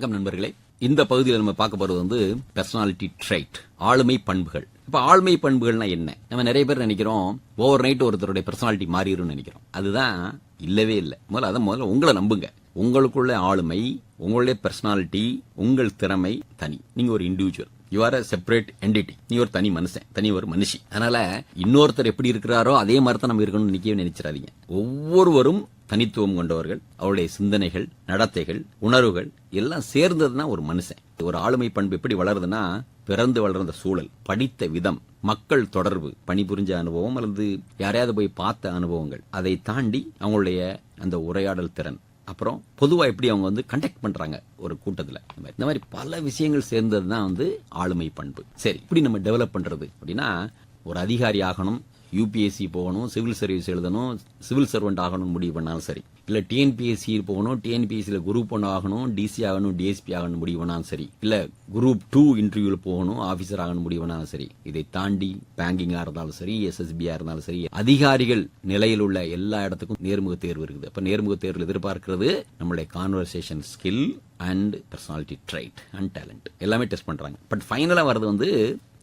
வணக்கம் நண்பர்களே. இந்த பகுதியில் நம்ம பார்க்க போறது வந்து பர்சனாலிட்டி ட்ரைட் ஆளுமை பண்புகள். இப்ப ஆளுமை பண்புகள்னா என்ன? நம்ம நிறைய பேர் நினைக்கிறோம் ஓவர் நைட் ஒருத்தருடைய பர்சனாலிட்டி மாறிடும் நினைக்கிறோம். அதுதான் இல்லவே இல்லை. முதல்ல அதை முதல்ல உங்களை நம்புங்க. உங்களுக்குள்ள ஆளுமை உங்களுடைய பர்சனாலிட்டி உங்கள் திறமை தனி. நீங்க ஒரு individual you are separate entity நீ ஒரு தனி மனுஷன் தனி ஒரு மனுஷி. அதனால இன்னொருத்தர் எப்படி இருக்கிறாரோ அதே மாதிரி தான் நம்ம இருக்கணும்னு நினைக்கவே நினைச்சிடாதீங்க. ஒவ்வொருவரும் தனித்துவம் கொண்டவர்கள் அவருடைய சிந்தனைகள் நடத்தைகள் உணர்வுகள் எல்லாம் சேர்ந்ததுன்னா ஒரு மனுஷன். ஒரு ஆளுமை பண்பு எப்படி வளருதுன்னா பிறந்து வளர்ந்த சூழல் படித்த விதம் மக்கள் தொடர்பு பணிபுரிஞ்ச அனுபவம் அல்லது யாரையாவது போய் பார்த்த அனுபவங்கள். அதை தாண்டி அவங்களுடைய அந்த உரையாடல் திறன். அப்புறம் பொதுவா எப்படி அவங்க வந்து கண்டக்ட் பண்றாங்க ஒரு கூட்டத்துல. இந்த மாதிரி. இந்த மாதிரி பல விஷயங்கள் சேர்ந்தது தான் வந்து ஆளுமை பண்பு. சரி இப்படி நம்ம டெவலப் பண்றது அப்படின்னா ஒரு அதிகாரி ஆகணும் யூபிஎஸ்சி போகணும் சிவில் சர்வீஸ் எழுதணும் சிவில் சர்வெண்ட் ஆகணும்னு முடிவு பண்ணாலும் சரி. இல்லை டிஎன்பிஎஸ்சி போகணும் டிஎன்பிஎஸ்சியில் குரூப் ஒன் ஆகணும் டிசி ஆகணும் டிஎஸ்பி ஆகணும் முடிவு பண்ணாலும் சரி. இல்லை குரூப் டூ இன்டர்வியூவில் போகணும் ஆஃபீஸர் ஆகணும் முடிவு பண்ணாலும் சரி. இதை தாண்டி பேங்கிங்காக இருந்தாலும் சரி எஸ்எஸ்பியாக இருந்தாலும் சரி அதிகாரிகள் நிலையில் உள்ள எல்லா இடத்துக்கும் நேர்முக தேர்வு இருக்குது. அப்போ நேர்முக தேர்வில் எதிர்பார்க்கிறது நம்மளுடைய conversation skill and personality trait and talent எல்லாமே டெஸ்ட் பண்ணுறாங்க பட் ஃபைனலாக வர்றது வந்து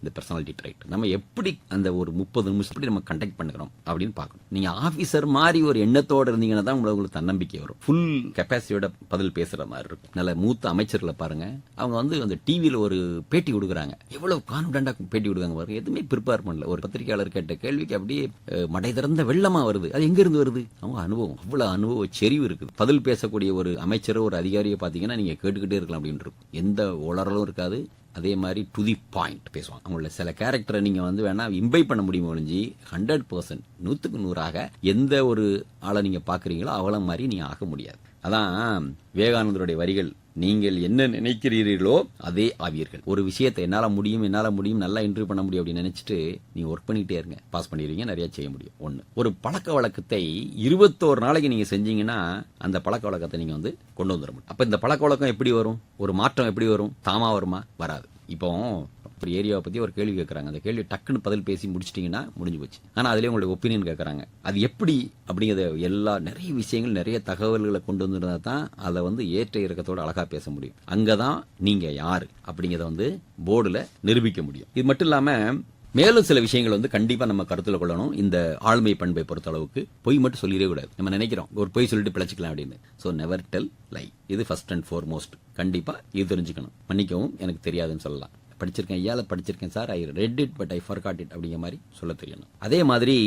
இந்த பர்சனாலிட்டி ட்ரைட் நம்ம எப்படி அந்த ஒரு முப்பது நிமிஷம் எப்படி நம்ம கண்டக்ட் பண்ணுறோம் அப்படின்னு பார்க்கணும். நீங்கள் ஆஃபீஸர் மாதிரி ஒரு எண்ணத்தோடு இருந்தீங்கன்னா தான் உங்களுக்கு தன்னம்பிக்கை வரும். ஃபுல் கெப்பாசிட்டியோட பதில் பேசுகிற மாதிரி இருக்கும். நல்ல மூத்த அமைச்சர்களை பாருங்கள் அவங்க வந்து அந்த டிவியில் ஒரு பேட்டி கொடுக்குறாங்க. எவ்வளோ கான்பிடண்டா பேட்டி கொடுக்காங்க பாருங்க. எதுவுமே ப்ரிப்பேர் பண்ணல. ஒரு பத்திரிகையாளர் கேட்ட கேள்விக்கு அப்படியே மடை திறந்த வெள்ளமாக வருது. அது எங்கேருந்து வருது? அவங்க அனுபவம். அவ்வளோ அனுபவ செறிவு இருக்குது. பதில் பேசக்கூடிய ஒரு அமைச்சரோ ஒரு அதிகாரியை பார்த்தீங்கன்னா நீங்கள் கேட்டுக்கிட்டே இருக்கலாம் அப்படின்னு இருக்கும். எந்த உளறலும் இருக்காது. அதே மாதிரி டு தி பாயிண்ட் பேசுவாங்க. அவங்களோட சில கேரக்டரை நீங்கள் வந்து வேணா இம்பை பண்ண முடியும் ஒழிஞ்சு ஹண்ட்ரட் பர்சன்ட் நூற்றுக்கு நூறாக எந்த ஒரு ஆளை நீங்கள் பார்க்குறீங்களோ அவளை மாதிரி நீங்கள் ஆக முடியாது. அதான் விவேகானந்தருடைய வரிகள். நீங்கள் என்ன நினைக்கிறீர்களோ அதே ஆவீர்கள். ஒரு விஷயத்தை என்னால முடியும் என்னால முடியும் நல்லா இன்டர்வியூ பண்ண முடியும் அப்படின்னு நினைச்சிட்டு நீங்கள் ஒர்க் பண்ணிட்டே இருங்க. பாஸ் பண்ணிடுவீங்க நிறைய செய்ய முடியும். ஒண்ணு. ஒரு பழக்க வழக்கத்தை இருபத்தோரு நாளைக்கு நீங்க செஞ்சீங்கன்னா அந்த பழக்க வழக்கத்தை நீங்க வந்து கொண்டு வந்துட முடியும். அப்ப இந்த பழக்க வழக்கம் எப்படி வரும்? ஒரு மாற்றம் எப்படி வரும்? தாமா வருமா? வராது. இப்போ ஒரு ஏரியாவை பற்றி ஒரு கேள்வி கேட்குறாங்க அந்த கேள்வி டக்குன்னு பதில் பேசி முடிச்சிட்டிங்கன்னா முடிஞ்சு போச்சு. ஆனால் அதுலயே உங்களுடைய ஒப்பீனியன் கேட்குறாங்க அது எப்படி அப்படிங்கிறத எல்லா நிறைய விஷயங்கள் நிறைய தகவல்களை கொண்டு வந்திருந்தா தான் அதை வந்து ஏற்ற இறக்கத்தோடு அழகாக பேச முடியும். அங்கே தான் நீங்கள் யார் அப்படிங்கிறத வந்து போர்டில் நிரூபிக்க முடியும். இது மட்டும் இல்லாமல் மேலும் சில விஷயங்கள் வந்து கண்டிப்பா நம்ம கருத்துல கொள்ளணும். இந்த ஆளுமை பண்பை பொறுத்த அளவுக்கு பொய் மட்டும் சொல்லிடவே கூடாது. நம்ம நினைக்கிறோம் ஒரு பொய் சொல்லிட்டு பிழைச்சிக்கலாம் அப்படின்னு. சோ நெவர் டெல் லை இது ஃபர்ஸ்ட் அண்ட் ஃபோர் மோஸ்ட் கண்டிப்பா இது தெரிஞ்சுக்கணும். மன்னிக்கவும் எனக்கு தெரியாதுன்னு சொல்லலாம். படிச்சிருக்கேன் ஐயால படிச்சிருக்கேன் sir. I read it but I forgot it அப்படிங்கிற மாதிரி சொல்ல தெரியணும். அதே மாதிரி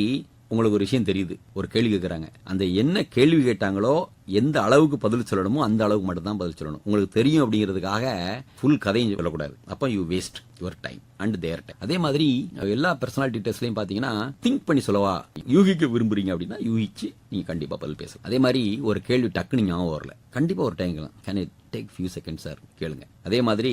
உங்களுக்கு ஒரு விஷயம் தெரியுது. ஒரு கேள்வி கேட்குறாங்க அந்த என்ன கேள்வி கேட்டாங்களோ எந்த அளவுக்கு பதில் சொல்லணுமோ அந்த அளவுக்கு மட்டும் தான் பதில் சொல்லணும். உங்களுக்கு தெரியும் அப்படிங்கிறதுக்காக ஃபுல் கதையும் சொல்லக்கூடாது. அப்போ you waste your time and their time அதே மாதிரி எல்லா பர்சனாலிட்டி டெஸ்ட்லையும் பார்த்தீங்கன்னா திங்க் பண்ணி சொல்லவா யூகிக்க விரும்புறீங்க அப்படின்னா யூகிச்சு நீங்க கண்டிப்பா பதில் பேசலாம் அதே மாதிரி ஒரு கேள்வி டக்குனு ஞாபகம் வரல. கண்டிப்பா ஒரு time can take few second sir கேளுங்க. அதே மாதிரி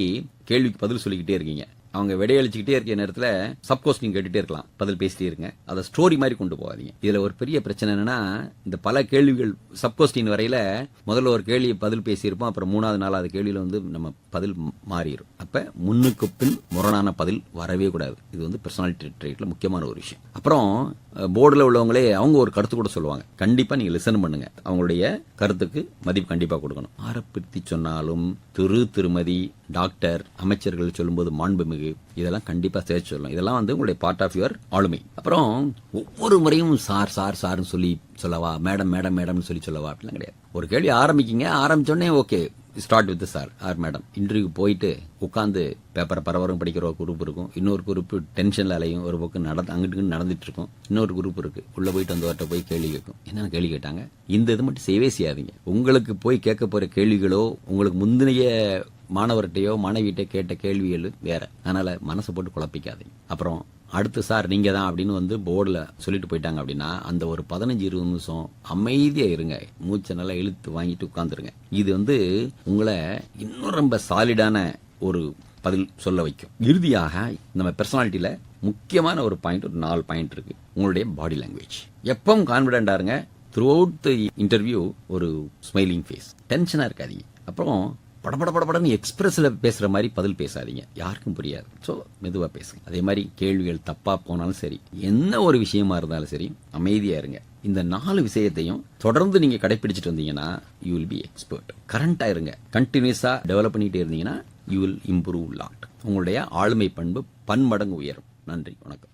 கேள்விக்கு பதில் சொல்லிக்கிட்டே இருக்கீங்க. அவங்க விடையளிச்சுக்கிட்டே இருக்க நேரத்தில் சப்கோஸ் கேட்டுகிட்டே இருக்கலாம். பதில் பேசிட்டே இருங்க. அதை ஸ்டோரி மாதிரி கொண்டு போகாதீங்க. இதில் ஒரு பெரிய பிரச்சனை என்னன்னா இந்த பல கேள்விகள் சப்கோஸ்டின் வரையில முதல்ல ஒரு கேள்வி பதில் பேசியிருப்போம் அப்புறம் மூணாவது நாலாவது கேள்வியில் வந்து நம்ம பதில் மாறிடும் அப்போ முன்னுக்கு பின் முரணான பதில் வரவே கூடாது. இது வந்து பர்சனாலிட்டி ட்ரேட்டில் முக்கியமான ஒரு விஷயம். அப்புறம் போர்டில் உள்ளவங்களே அவங்க ஒரு கருத்து கூட சொல்லுவாங்க. கண்டிப்பாக நீங்கள் லிசன் பண்ணுங்க. அவங்களுடைய கருத்துக்கு மதிப்பு கண்டிப்பாக கொடுக்கணும். ஆரப்பித்தி சொன்னாலும் திரு திருமதி டாக்டர் அமைச்சர்கள் சொல்லும்போது மாண்புமிகு. இதெல்லாம் கண்டிப்பாக சேர்த்து சொல்லணும். இதெல்லாம் வந்து உங்களுடைய பார்ட் ஆஃப் யுவர் ஆளுமை. அப்புறம் ஒவ்வொரு முறையும் சார் சார் சார்னு சொல்லி சொல்லவா? மேடம் மேடம் மேடம்னு சொல்லி சொல்லவா? அப்படிலாம் கிடையாது. ஒரு கேள்வி ஆரம்பிக்கிங்க ஆரம்பிச்சோடனே okay start with sir or madam interview போயிட்டு உட்காந்து பேப்பரை பரவரம் படிக்கிற ஒரு குரூப் இருக்கும். இன்னொரு குரூப் டென்ஷன்ல அலையும் ஒரு பக்கம் நடந்து அங்கிட்டு நடந்துட்டு இருக்கும். இன்னொரு குரூப் இருக்கு. உள்ள போயிட்டு வந்தவர்கிட்ட போய் கேள்வி கேட்கும். என்ன கேள்வி கேட்டாங்க. இந்த இது மட்டும் செய்யவே செய்யாதீங்க. உங்களுக்கு போய் கேட்க போற கேள்விகளோ உங்களுக்கு முந்தினைய மாணவர்கிட்டயோ மாணவிகிட்ட கேட்ட கேள்விகள் வேற. அதனால மனசை போட்டு குழப்பிக்காதீங்க. அப்புறம் அடுத்து சார் நீங்கள் தான் அப்படின்னு வந்து போர்டில் சொல்லிட்டு போயிட்டாங்க அப்படின்னா அந்த ஒரு பதினஞ்சு இருபது நிமிஷம் அமைதியாக இருங்க. மூச்சை நல்லா இழுத்து வாங்கிட்டு உட்காந்துருங்க இது வந்து உங்களை இன்னும் ரொம்ப சாலிடான ஒரு பதில் சொல்ல வைக்கும். இறுதியாக நம்ம பர்சனாலிட்டியில் முக்கியமான ஒரு பாயிண்ட் ஒரு நாலு பாயிண்ட் இருக்குது உங்களுடைய பாடி லாங்குவேஜ் எப்பவும் கான்பிடண்டா இருங்க. த்ரூ அவுட் த இன்டர்வியூ ஒரு ஸ்மைலிங் ஃபேஸ் டென்ஷனாக இருக்காதீங்க. அப்புறம் படபட படபடன்னு எக்ஸ்பிரஸில் பேசுகிற மாதிரி பதில் பேசாதீங்க. யாருக்கும் புரியாது. ஸோ மெதுவாக பேசுங்க. அதே மாதிரி கேள்விகள் தப்பாக போனாலும் சரி என்ன ஒரு விஷயமா இருந்தாலும் சரி அமைதியாக இருங்க. இந்த நாலு விஷயத்தையும் தொடர்ந்து நீங்கள் கடைபிடிச்சிட்டு வந்தீங்கன்னா யூ வில் பி எக்ஸ்பர்ட் கரண்ட்டாக இருங்க. கண்டினியூஸாக டெவலப் பண்ணிகிட்டே இருந்தீங்கன்னா யூ வில் இம்ப்ரூவ் லாட் உங்களுடைய ஆளுமை பண்பு பன்மடங்கு உயரும். நன்றி. வணக்கம்.